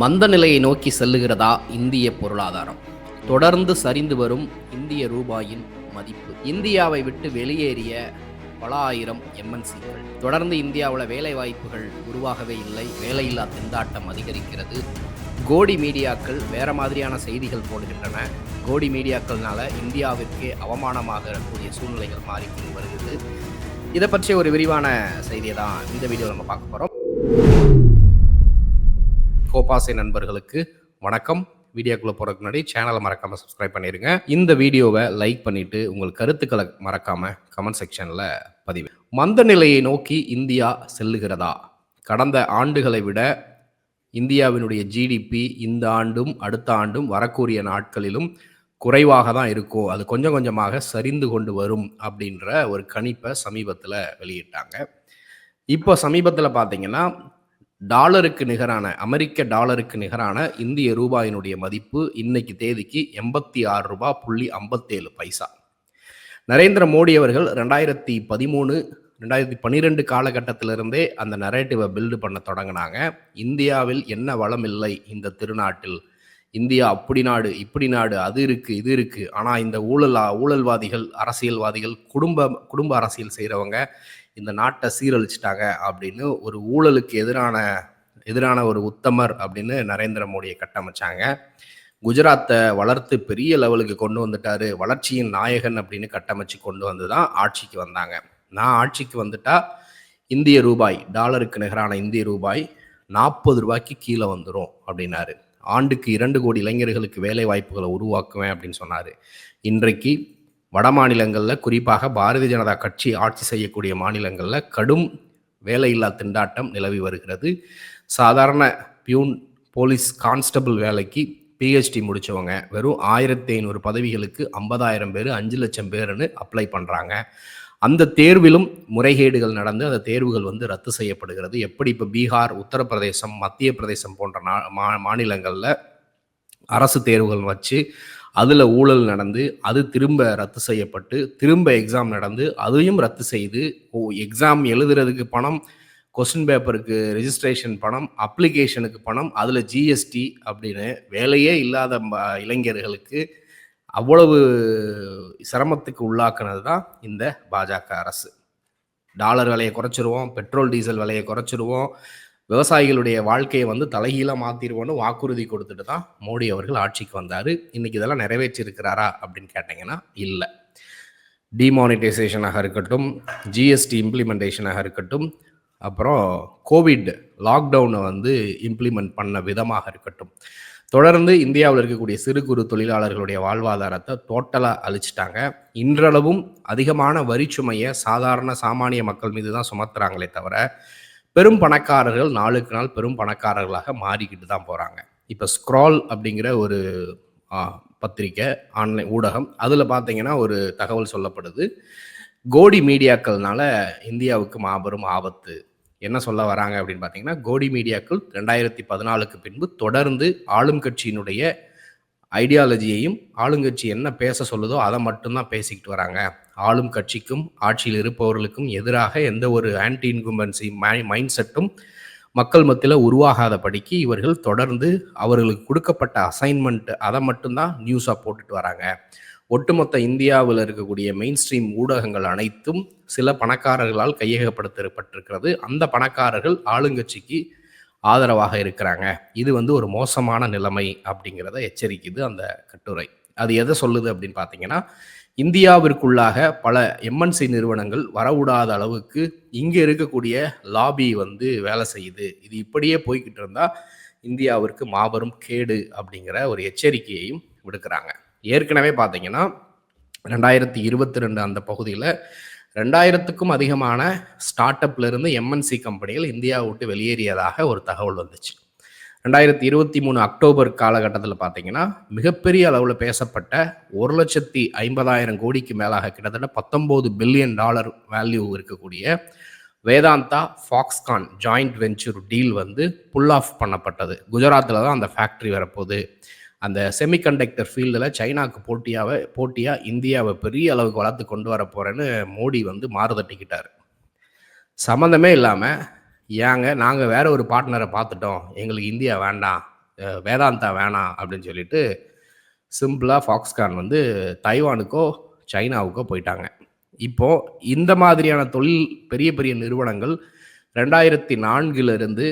மந்த நிலையை நோக்கி செல்லுகிறதா இந்திய பொருளாதாரம்? தொடர்ந்து சரிந்து வரும் இந்திய ரூபாயின் மதிப்பு. இந்தியாவை விட்டு வெளியேறிய பல ஆயிரம் எம்என்சிகள். தொடர்ந்து இந்தியாவில் வேலை வாய்ப்புகள் உருவாகவே இல்லை. வேலையில்லா திண்டாட்டம் அதிகரிக்கிறது. கோடி மீடியாக்கள் வேற மாதிரியான செய்திகள் போடுகின்றன. கோடி மீடியாக்கள்னால இந்தியாவிற்கே அவமானமாக கூடிய சூழ்நிலைகள் மாறிக்கொண்டு வருகிறது. இதை பற்றிய ஒரு விரிவான செய்தியை தான் இந்த வீடியோ நம்ம பார்க்க போகிறோம் கோபாசை நண்பர்களுக்கு வணக்கம். வீடியோக்குள்ளே போகிறதுக்கு முன்னாடி சேனலை மறக்காமல் சப்ஸ்கிரைப் பண்ணிடுங்க இந்த வீடியோவை லைக் பண்ணிவிட்டு உங்கள் கருத்துக்களை மறக்காமல் கமெண்ட் செக்ஷனில் பதிவு. மந்த நிலையை நோக்கி இந்தியா செல்லுகிறதா? கடந்த ஆண்டுகளை விட இந்தியாவினுடைய ஜிடிபி இந்த ஆண்டும் அடுத்த ஆண்டும் வரக்கூடிய நாட்களிலும் குறைவாக தான் இருக்கும் அது கொஞ்சம் கொஞ்சமாக சரிந்து கொண்டு வரும் அப்படின்ற ஒரு கணிப்பை சமீபத்தில் வெளியிட்டாங்க. இப்போ சமீபத்தில் பார்த்தீங்கன்னா டாலருக்கு நிகரான அமெரிக்க டாலருக்கு நிகரான இந்திய ரூபாயினுடைய மதிப்பு இன்னைக்கு தேதிக்கு எண்பத்தி ஆறு ரூபாய் புள்ளி ஐம்பத்தேழு பைசா. நரேந்திர மோடி அவர்கள் ரெண்டாயிரத்தி பதிமூணு ரெண்டாயிரத்தி பன்னிரெண்டு காலகட்டத்திலிருந்தே அந்த நரேட்டிவை பில்டு பண்ண தொடங்கினாங்க. இந்தியாவில் என்ன வளம் இல்லை இந்த திருநாட்டில். இந்தியா அப்படி நாடு இப்படி நாடு அது இருக்கு இது இருக்கு. ஆனால் இந்த ஊழல் ஊழல்வாதிகள் அரசியல்வாதிகள் குடும்ப குடும்ப அரசியல் செய்கிறவங்க இந்த நாட்டை சீரழிச்சிட்டாங்க அப்படின்னு ஒரு ஊழலுக்கு எதிரான எதிரான ஒரு உத்தமர் அப்படின்னு நரேந்திர மோடியை கட்டமைச்சாங்க. குஜராத்தை வளர்த்து பெரிய லெவலுக்கு கொண்டு வந்துட்டாரு. வளர்ச்சியின் நாயகன் அப்படின்னு கட்டமைச்சு கொண்டு வந்து தான் ஆட்சிக்கு வந்தாங்க. நான் ஆட்சிக்கு வந்துட்டா இந்திய ரூபாய் டாலருக்கு நிகரான இந்திய ரூபாய் நாற்பது ரூபாய்க்கு கீழே வந்துடும் அப்படின்னாரு. ஆண்டுக்கு இரண்டு கோடி இளைஞர்களுக்கு வேலை வாய்ப்புகளை உருவாக்குவேன் அப்படின்னு சொன்னார். இன்றைக்கு வட மாநிலங்களில் குறிப்பாக பாரதிய ஜனதா கட்சி ஆட்சி செய்யக்கூடிய மாநிலங்களில் கடும் வேலையில்லா திண்டாட்டம் நிலவி வருகிறது. சாதாரண பியூன் போலீஸ் கான்ஸ்டபிள் வேலைக்கு பிஹெச்டி முடித்தவங்க வெறும் ஆயிரத்தி ஐநூறு பதவிகளுக்கு ஐம்பதாயிரம் பேர் அஞ்சு லட்சம் பேர்னு அப்ளை பண்ணுறாங்க அந்த தேர்விலும் முறைகேடுகள் நடந்து அந்த தேர்வுகள் வந்து ரத்து செய்யப்படுகிறது. எப்படி இப்போ பீகார் உத்தரப்பிரதேசம் மத்திய பிரதேசம் போன்ற மா மாநிலங்களில் அரசு தேர்வுகள் வச்சு அதில் ஊழல் நடந்து அது திரும்ப ரத்து செய்யப்பட்டு திரும்ப எக்ஸாம் நடந்து அதையும் ரத்து செய்து ஓ எக்ஸாம் எழுதுறதுக்கு பணம் கொஸ்டின் பேப்பருக்கு ரிஜிஸ்ட்ரேஷன் பணம் அப்ளிகேஷனுக்கு பணம் அதில் ஜிஎஸ்டி அப்படின்னு வேலையே இல்லாத இளைஞர்களுக்கு அவ்வளவு சிரமத்துக்கு உள்ளாக்குனது தான் இந்த பாஜக அரசு. டாலர் விலையை குறைச்சிருவோம் பெட்ரோல் டீசல் விலையை குறைச்சிருவோம் விவசாயிகளுடைய வாழ்க்கையை வந்து தலைகீழாக மாற்றிடுவோன்னு வாக்குறுதி கொடுத்துட்டு தான் மோடி அவர்கள் ஆட்சிக்கு வந்தார். இன்றைக்கி இதெல்லாம் நிறைவேற்றிருக்கிறாரா அப்படின்னு கேட்டிங்கன்னா இல்லை. டிமானிட்டைசேஷனாக இருக்கட்டும் ஜிஎஸ்டி இம்ப்ளிமெண்டேஷனாக இருக்கட்டும் அப்புறம் கோவிட் லாக்டவுனை வந்து இம்ப்ளிமெண்ட் பண்ண விதமாக இருக்கட்டும். தொடர்ந்து இந்தியாவில் இருக்கக்கூடிய சிறு குறு தொழிலாளர்களுடைய வாழ்வாதாரத்தை டோட்டலாக அழிச்சிட்டாங்க. இன்றளவும் அதிகமான வரிச்சுமையை சாதாரண சாமானிய மக்கள் மீது தான் சுமத்துறாங்களே தவிர பெரும் பணக்காரர்கள் நாளுக்கு நாள் பெரும் பணக்காரர்களாக மாறிக்கிட்டு தான் போகிறாங்க இப்போ ஸ்க்ரால் அப்படிங்கிற ஒரு பத்திரிக்கை ஆன்லைன் ஊடகம் அதில் பார்த்தீங்கன்னா ஒரு தகவல் சொல்லப்படுது. கோடி மீடியாக்கள்னால இந்தியாவுக்கு மாபெரும் ஆபத்து. என்ன சொல்ல வராங்க அப்படின்னு பார்த்தீங்கன்னா கோடி மீடியாக்கள் ரெண்டாயிரத்தி பதினாலுக்கு பின்பு தொடர்ந்து ஆளும் கட்சியினுடைய ஐடியாலஜியையும் ஆளுங்கட்சி என்ன பேச சொல்லுதோ அதை மட்டும்தான் பேசிக்கிட்டு வராங்க. ஆளும் கட்சிக்கும் ஆட்சியில் இருப்பவர்களுக்கும் எதிராக எந்த ஒரு ஆன்டி இன்கும்பன்சி மைண்ட் செட்டும் மக்கள் மத்தியில் உருவாகாதபடிக்கு இவர்கள் தொடர்ந்து அவர்களுக்கு கொடுக்கப்பட்ட அசைன்மெண்ட் அதை மட்டும்தான் நியூஸாக போட்டுட்டு வராங்க. ஒட்டுமொத்த இந்தியாவில் இருக்கக்கூடிய மெயின் ஸ்ட்ரீம் ஊடகங்கள் அனைத்தும் சில பணக்காரர்களால் கையகப்படுத்தப்பட்டிருக்கிறது. அந்த பணக்காரர்கள் ஆளுங்கட்சிக்கு ஆதரவாக இருக்கிறாங்க. இது வந்து ஒரு மோசமான நிலைமை அப்படிங்கிறத எச்சரிக்குது அந்த கட்டுரை. அது எதை சொல்லுது அப்படின்னு பார்த்தீங்கன்னா இந்தியாவிற்குள்ளாக பல எம்என்சி நிறுவனங்கள் வரவிடாத அளவுக்கு இங்கே இருக்கக்கூடிய லாபி வந்து வேலை செய்யுது. இது இப்படியே போய்கிட்டு இருந்தால் இந்தியாவிற்கு மாபெரும் கேடு அப்படிங்கிற ஒரு எச்சரிக்கையையும் விடுக்கிறாங்க. ஏற்கனவே பார்த்தீங்கன்னா ரெண்டாயிரத்தி இருபத்தி ரெண்டு அந்த பகுதியில் ரெண்டாயிரத்துக்கும் அதிகமான ஸ்டார்ட் அப்லேருந்து எம்என்சி கம்பெனிகள் இந்தியாவை விட்டு வெளியேறியதாக ஒரு தகவல் வந்துச்சு. ரெண்டாயிரத்தி இருபத்தி மூணு அக்டோபர் காலகட்டத்தில் பார்த்தீங்கன்னா மிகப்பெரிய அளவில் பேசப்பட்ட ஒரு லட்சத்தி ஐம்பதாயிரம் கோடிக்கு மேலாக கிட்டத்தட்ட பத்தொம்போது பில்லியன் டாலர் வேல்யூ இருக்கக்கூடிய Vedanta Foxconn joint venture deal வந்து புல் ஆஃப் பண்ணப்பட்டது. குஜராத்தில் தான் அந்த ஃபேக்ட்ரி வரப்போகுது. அந்த செமிகண்டக்டர் ஃபீல்டில் சைனாவுக்கு போட்டியாக போட்டியாக இந்தியாவை பெரிய அளவுக்கு வளர்த்து கொண்டு வர போகிறேன்னு மோடி வந்து மாறுதட்டிக்கிட்டார். சம்மந்தமே இல்லாமல் ஏங்க நாங்கள் வேற ஒரு பார்ட்னரை பார்த்துட்டோம். எங்களுக்கு இந்தியா வேண்டாம் வேதாந்தா வேணாம் அப்படின்னு சொல்லிட்டு சிம்பிளாக ஃபாக்ஸ்கான் வந்து தைவானுக்கோ சைனாவுக்கோ போயிட்டாங்க. இப்போ இந்த மாதிரியான தொழில் பெரிய பெரிய நிறுவனங்கள் ரெண்டாயிரத்தி நான்கிலிருந்து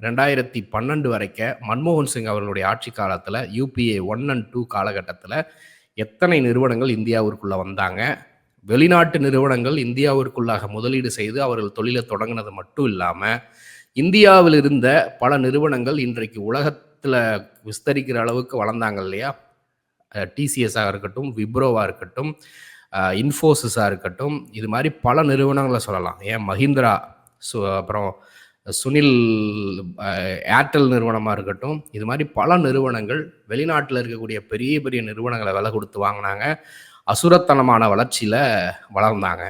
ரெண்டாயிரத்தி பன்னெண்டு வரைக்க மன்மோகன் சிங் அவர்களுடைய ஆட்சி காலத்தில் யூபிஏ ஒன் அண்ட் டூ காலகட்டத்தில் எத்தனை நிறுவனங்கள் இந்தியாவிற்குள்ளே வந்தாங்க? வெளிநாட்டு நிறுவனங்கள் இந்தியாவிற்குள்ளாக முதலீடு செய்து அவர்கள் தொழிலை தொடங்கினது மட்டும் இல்லாமல் இந்தியாவில் இருந்த பல நிறுவனங்கள் இன்றைக்கு உலகத்தில் விஸ்தரிக்கிற அளவுக்கு வளர்ந்தாங்க இல்லையா? டிசிஎஸ்ஸாக இருக்கட்டும் விப்ரோவாக இருக்கட்டும் இன்ஃபோசிஸாக இருக்கட்டும் இது மாதிரி பல நிறுவனங்களை சொல்லலாம். ஏன்? மஹிந்திரா சு அப்புறம் சுனில் ஏர்டெல் நிறுவனமாக இருக்கட்டும் இது மாதிரி பல நிறுவனங்கள் வெளிநாட்டில் இருக்கக்கூடிய பெரிய பெரிய நிறுவனங்களை விலை கொடுத்து வாங்கினாங்க. அசுரத்தனமான வளர்ச்சியில் வளர்ந்தாங்க.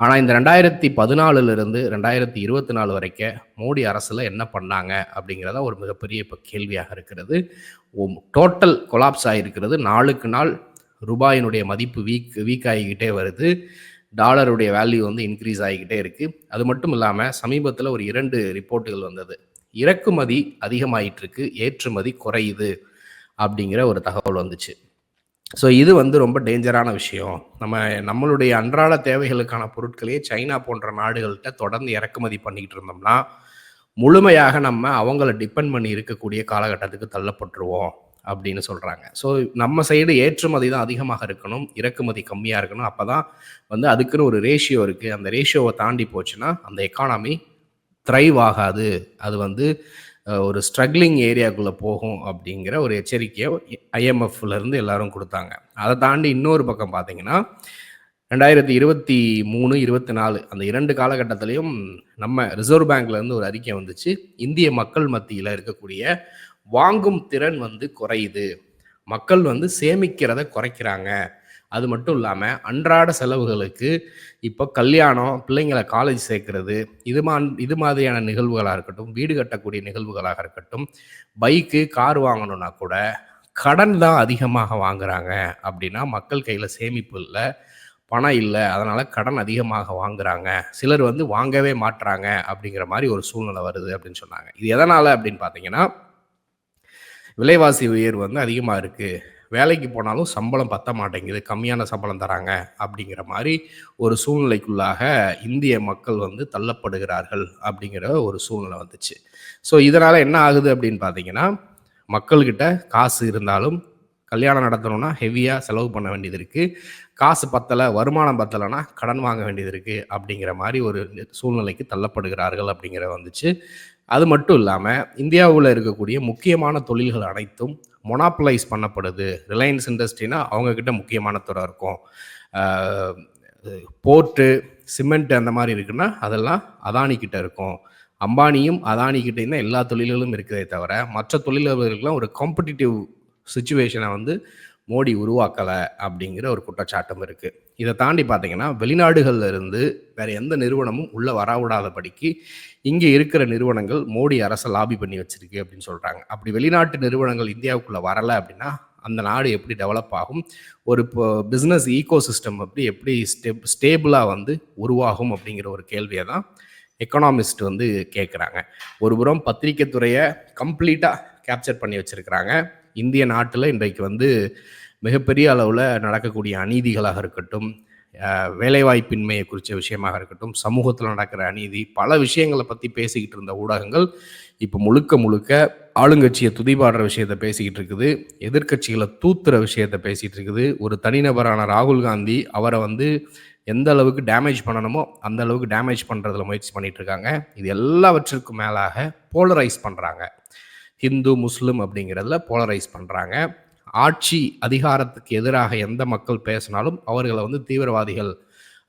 ஆனால் இந்த ரெண்டாயிரத்தி பதினாலுலேருந்து ரெண்டாயிரத்தி இருபத்தி நாலு வரைக்கும் மோடி அரசில் என்ன பண்ணாங்க அப்படிங்கிறத ஒரு மிகப்பெரிய இப்போ கேள்வியாக இருக்கிறது. டோட்டல் கொலாப்ஸ் ஆகிருக்கிறது நாளுக்கு நாள் ரூபாயினுடைய மதிப்பு வீக் வீக் ஆகிக்கிட்டே வருது. டாலருடைய வேல்யூ வந்து இன்க்ரீஸ் ஆகிக்கிட்டே இருக்குது அது மட்டும் இல்லாமல் சமீபத்தில் ஒரு இரண்டு ரிப்போர்ட்டுகள் வந்தது. இறக்குமதி அதிகமாயிட்டு இருக்கு ஏற்றுமதி குறையுது அப்படிங்கிற ஒரு தகவல் வந்துச்சு. ஸோ இது வந்து ரொம்ப டேஞ்சரான விஷயம். நம்ம நம்மளுடைய அன்றாட தேவைகளுக்கான பொருட்களையே சைனா போன்ற நாடுகள்கிட்ட தொடர்ந்து இறக்குமதி பண்ணிக்கிட்டு இருந்தோம்னா முழுமையாக நம்ம அவங்கள டிபெண்ட் பண்ணி இருக்கக்கூடிய காலகட்டத்துக்கு தள்ளப்பட்டுருவோம் அப்படின்னு சொல்கிறாங்க ஸோ நம்ம சைடு ஏற்றுமதி தான் அதிகமாக இருக்கணும் இறக்குமதி கம்மியாக இருக்கணும். அப்போ தான் வந்து அதுக்குன்னு ஒரு ரேஷியோ இருக்குது அந்த ரேஷியோவை தாண்டி போச்சுன்னா அந்த எக்கானமி த்ரைவ் ஆகாது. அது வந்து ஒரு ஸ்ட்ரகிளிங் ஏரியாக்குள்ளே போகும் அப்படிங்கிற ஒரு எச்சரிக்கையை ஐஎம்எஃப்லேருந்து எல்லாரும் கொடுத்தாங்க. அதை தாண்டி இன்னொரு பக்கம் பார்த்தீங்கன்னா ரெண்டாயிரத்தி இருபத்தி மூணு இருபத்தி நாலு அந்த இரண்டு காலகட்டத்திலையும் நம்ம ரிசர்வ் பேங்க்லேருந்து ஒரு அறிக்கை வந்துச்சு. இந்திய மக்கள் மத்தியில் இருக்கக்கூடிய வாங்கும் திறன் வந்து குறையுது. மக்கள் வந்து சேமிக்கிறத குறைக்கிறாங்க. அது மட்டும் இல்லாமல் அன்றாட செலவுகளுக்கு இப்போ கல்யாணம் பிள்ளைங்களை காலேஜ் சேர்க்கறது இது மா இது மாதிரியான நிகழ்வுகளாக இருக்கட்டும் வீடு கட்டக்கூடிய நிகழ்வுகளாக இருக்கட்டும் பைக்கு கார் வாங்கணும்னா கூட கடன் தான் அதிகமாக வாங்குறாங்க அப்படின்னா மக்கள் கையில் சேமிப்பு இல்லை பணம் இல்லை அதனால் கடன் அதிகமாக வாங்குறாங்க. சிலர் வந்து வாங்கவே மாட்றாங்க அப்படிங்கிற மாதிரி ஒரு சூழ்நிலை வருது அப்படின்னு சொன்னாங்க. இது எதனால் அப்படின்னு பார்த்தீங்கன்னா விலைவாசி உயர்வு வந்து அதிகமாக இருக்குது வேலைக்கு போனாலும் சம்பளம் பத்த மாட்டேங்குது கம்மியான சம்பளம் தராங்க அப்படிங்கிற மாதிரி ஒரு சூழ்நிலைக்குள்ளாக இந்திய மக்கள் வந்து தள்ளப்படுகிறார்கள் அப்படிங்கிற ஒரு சூழ்நிலை வந்துச்சு. ஸோ இதனால் என்ன ஆகுது அப்படின்னு பார்த்தீங்கன்னா மக்கள்கிட்ட காசு இருந்தாலும் கல்யாணம் நடத்தணும்னா ஹெவியாக செலவு பண்ண வேண்டியது இருக்குது காசு பத்தலை வருமானம் பத்தலைன்னா கடன் வாங்க வேண்டியது இருக்குது அப்படிங்கிற மாதிரி ஒரு சூழ்நிலைக்கு தள்ளப்படுகிறார்கள் அப்படிங்கிற வந்துச்சு. அது மட்டும் இல்லாமல் இந்தியாவில் இருக்கக்கூடிய முக்கியமான தொழில்கள் அனைத்தும் மொனாப்புலைஸ் பண்ணப்படுது. ரிலையன்ஸ் இண்டஸ்ட்ரினா அவங்கக்கிட்ட முக்கியமான துறை இருக்கும். போர்ட்டு சிமெண்ட் அந்த மாதிரி இருக்குன்னா அதெல்லாம் அதானி கிட்ட இருக்கும். அம்பானியும் அதானி கிட்டேயும் தான் எல்லா தொழில்களும் இருக்குதே தவிர மற்ற தொழிலாளர்களுக்கெல்லாம் ஒரு காம்படிட்டிவ் சுச்சுவேஷனை வந்து மோடி உருவாக்கலை அப்படிங்கிற ஒரு குற்றச்சாட்டும் இருக்குது இதை தாண்டி பார்த்தீங்கன்னா வெளிநாடுகளில் இருந்து வேறு எந்த நிறுவனமும் உள்ளே வரவிடாதபடிக்கு இங்கே இருக்கிற நிறுவனங்கள் மோடி அரசை லாபி பண்ணி வச்சிருக்கு அப்படின்னு சொல்கிறாங்க அப்படி வெளிநாட்டு நிறுவனங்கள் இந்தியாவுக்குள்ளே வரலை அப்படின்னா அந்த நாடு எப்படி டெவலப் ஆகும்? ஒரு இப்போ பிஸ்னஸ் ஈகோ சிஸ்டம் அப்படி எப்படி ஸ்டெப் ஸ்டேபிளாக வந்து உருவாகும் அப்படிங்கிற ஒரு கேள்வியை தான் எக்கனாமிஸ்ட் வந்து கேட்குறாங்க ஒரு புறம் பத்திரிக்கை துறையை கம்ப்ளீட்டாக கேப்சர் பண்ணி வச்சுருக்கிறாங்க. இந்திய நாட்டில் இன்றைக்கு வந்து மிகப்பெரிய அளவில் நடக்கக்கூடிய அநீதிகளாக இருக்கட்டும் வேலைவாய்ப்பின்மையை குறித்த விஷயமாக இருக்கட்டும் சமூகத்தில் நடக்கிற அநீதி பல விஷயங்களை பற்றி பேசிக்கிட்டு இருந்த ஊடகங்கள் இப்போ முழுக்க முழுக்க ஆளுங்கட்சியை துதிபாடுற விஷயத்தை பேசிக்கிட்டு இருக்குது எதிர்க்கட்சிகளை தூத்துற விஷயத்தை பேசிகிட்டு இருக்குது. ஒரு தனிநபரான ராகுல் காந்தி அவரை வந்து எந்த அளவுக்கு டேமேஜ் பண்ணணுமோ அந்த அளவுக்கு டேமேஜ் பண்ணுறதுல முயற்சி பண்ணிகிட்டு இருக்காங்க. இது எல்லாவற்றிற்கும் மேலாக போலரைஸ் பண்ணுறாங்க ஹிந்து முஸ்லிம் அப்படிங்கிறதுல போலரைஸ் பண்ணுறாங்க ஆட்சி அதிகாரத்துக்கு எதிராக எந்த மக்கள் பேசினாலும் அவர்களை வந்து தீவிரவாதிகள்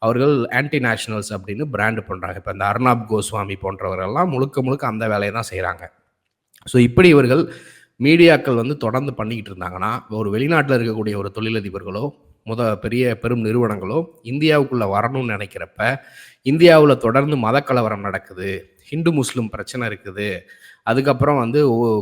அவர்கள் ஆன்டி நேஷனல்ஸ் அப்படின்னு பிராண்டு பண்ணுறாங்க இப்போ இந்த அர்ணாப் கோஸ்வாமி போன்றவர்கள்லாம் முழுக்க முழுக்க அந்த வேலையை தான் செய்கிறாங்க ஸோ இப்படி இவர்கள் மீடியாக்கள் வந்து தொடர்ந்து பண்ணிக்கிட்டு இருந்தாங்கன்னா ஒரு வெளிநாட்டில் இருக்கக்கூடிய ஒரு தொழிலதிபர்களோ முத பெரிய பெரும் நிறுவனங்களோ இந்தியாவுக்குள்ளே வரணும்னு நினைக்கிறப்ப இந்தியாவில் தொடர்ந்து மதக்கலவரம் நடக்குது ஹிந்து முஸ்லீம் பிரச்சனை இருக்குது அதுக்கப்புறம் வந்து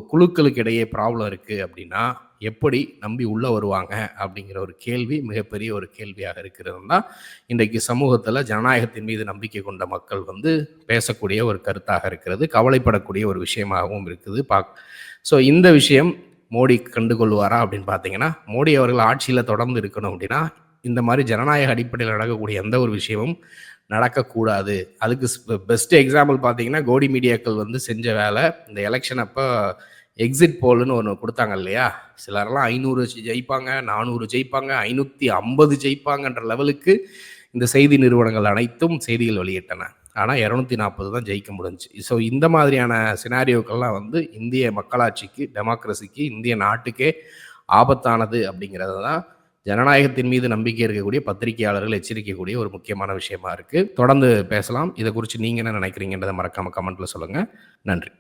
குழுக்களுக்கு இடையே ப்ராப்ளம் இருக்குது அப்படின்னா எப்படி நம்பி உள்ளே வருவாங்க அப்படிங்கிற ஒரு கேள்வி மிகப்பெரிய ஒரு கேள்வியாக இருக்கிறது தான் இன்றைக்கு சமூகத்தில் ஜனநாயகத்தின் மீது நம்பிக்கை கொண்ட மக்கள் வந்து பேசக்கூடிய ஒரு கருத்தாக இருக்கிறது கவலைப்படக்கூடிய ஒரு விஷயமாகவும் இருக்குது. பாக் ஸோ இந்த விஷயம் மோடி கண்டுகொள்வாரா அப்படின்னு பார்த்தீங்கன்னா மோடி அவர்கள் ஆட்சியில் தொடர்ந்து இருக்கணும் அப்படின்னா இந்த மாதிரி ஜனநாயக அடிப்படையில் நடக்கக்கூடிய எந்த ஒரு விஷயமும் நடக்கக்கூடாது. அதுக்கு பெஸ்ட் எக்ஸாம்பிள் பார்த்தீங்கன்னா கோடி மீடியாக்கள் வந்து செஞ்ச வேலை இந்த எலெக்ஷன் அப்போ எக்ஸிட் போல்னு ஒன்று கொடுத்தாங்க இல்லையா? சிலரெல்லாம் ஐநூறு ஜெயிப்பாங்க நானூறு ஜெயிப்பாங்க ஐநூற்றி ஐம்பது ஜெயிப்பாங்கன்ற லெவலுக்கு இந்த செய்தி நிறுவனங்கள் அனைத்தும் செய்திகள் வெளியிட்டன. ஆனால் இரநூத்தி நாற்பது தான் ஜெயிக்க முடிஞ்சு ஸோ இந்த மாதிரியான சினாரியோக்கள்லாம் வந்து இந்திய மக்களாட்சிக்கு டெமோக்ரஸிக்கு இந்திய நாட்டுக்கே ஆபத்தானது அப்படிங்கிறது தான் ஜனநாயகத்தின் மீது நம்பிக்கை இருக்கக்கூடிய பத்திரிகையாளர்கள் எச்சரிக்கக்கூடிய ஒரு முக்கியமான விஷயமா இருக்குது தொடர்ந்து பேசலாம். இதை குறித்து நீங்கள் என்ன நினைக்கிறீங்கன்றதை மறக்காமல் கமெண்ட்டில் சொல்லுங்கள் நன்றி.